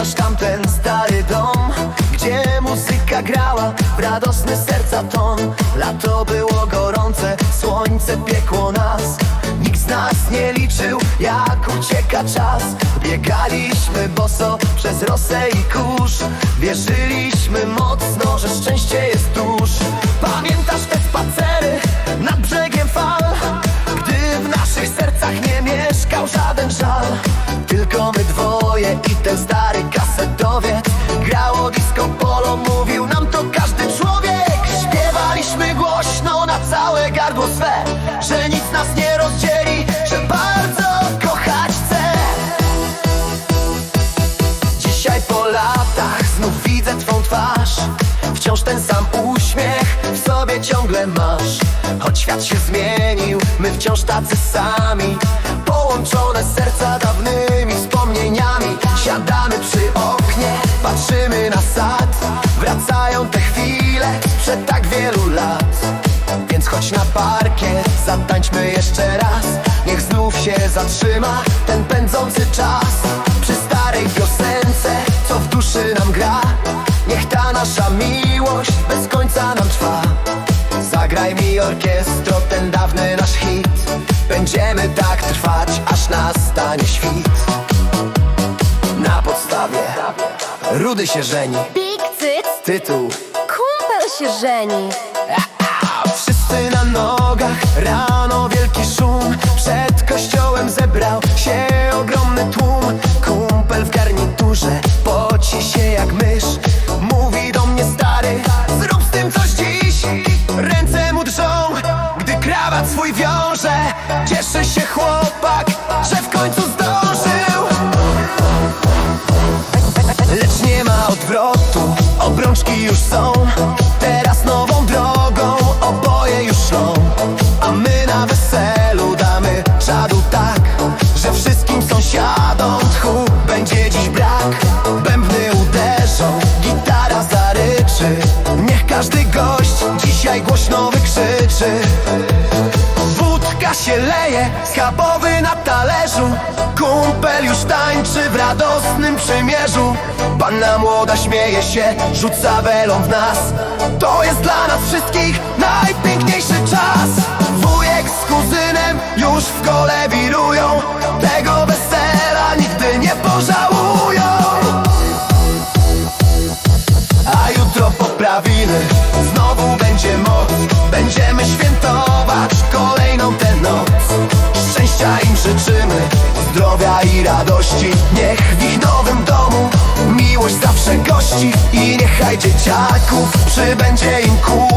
Pamiętasz tamten stary dom, gdzie muzyka grała w radosny serca ton? Lato było gorące, słońce piekło nas. Nikt z nas nie liczył, jak ucieka czas. Biegaliśmy boso przez rosę i kurz. Wierzyliśmy mocno, że Wciąż ten sam uśmiech w sobie ciągle masz. Choć świat się zmienił, my wciąż tacy sami. Połączone serca dawnymi wspomnieniami. Siadamy przy oknie, patrzymy na sad. Wracają te chwile sprzed tak wielu lat. Więc chodź na parkiet, zatańczmy jeszcze raz. Niech znów się zatrzyma ten pędzący czas. Przy starej piosence, co w duszy nam gra nasza miłość bez końca nam trwa. Zagraj mi orkiestro ten dawny nasz hit. Będziemy tak trwać, aż nastanie świt. Na podstawie Rudy się żeni. Big cyc, Tytuł. Kumpel się żeni. Wszyscy na nogach, rano wielki szum. Przed kościołem zebrał się ogromny tłum. Kumpel w garniturze, poci się jak mysz gdy krawat swój wiąże Cieszy się chłopak, że w końcu zdążył. Lecz nie ma odwrotu, obrączki już są Wódka się leje, schabowy na talerzu. Kumpel już tańczy w radosnym przymierzu. Panna młoda śmieje się, rzuca welą w nas. To jest dla nas wszystkich najpiękniejszy dzieciaków Przybędzie im kupa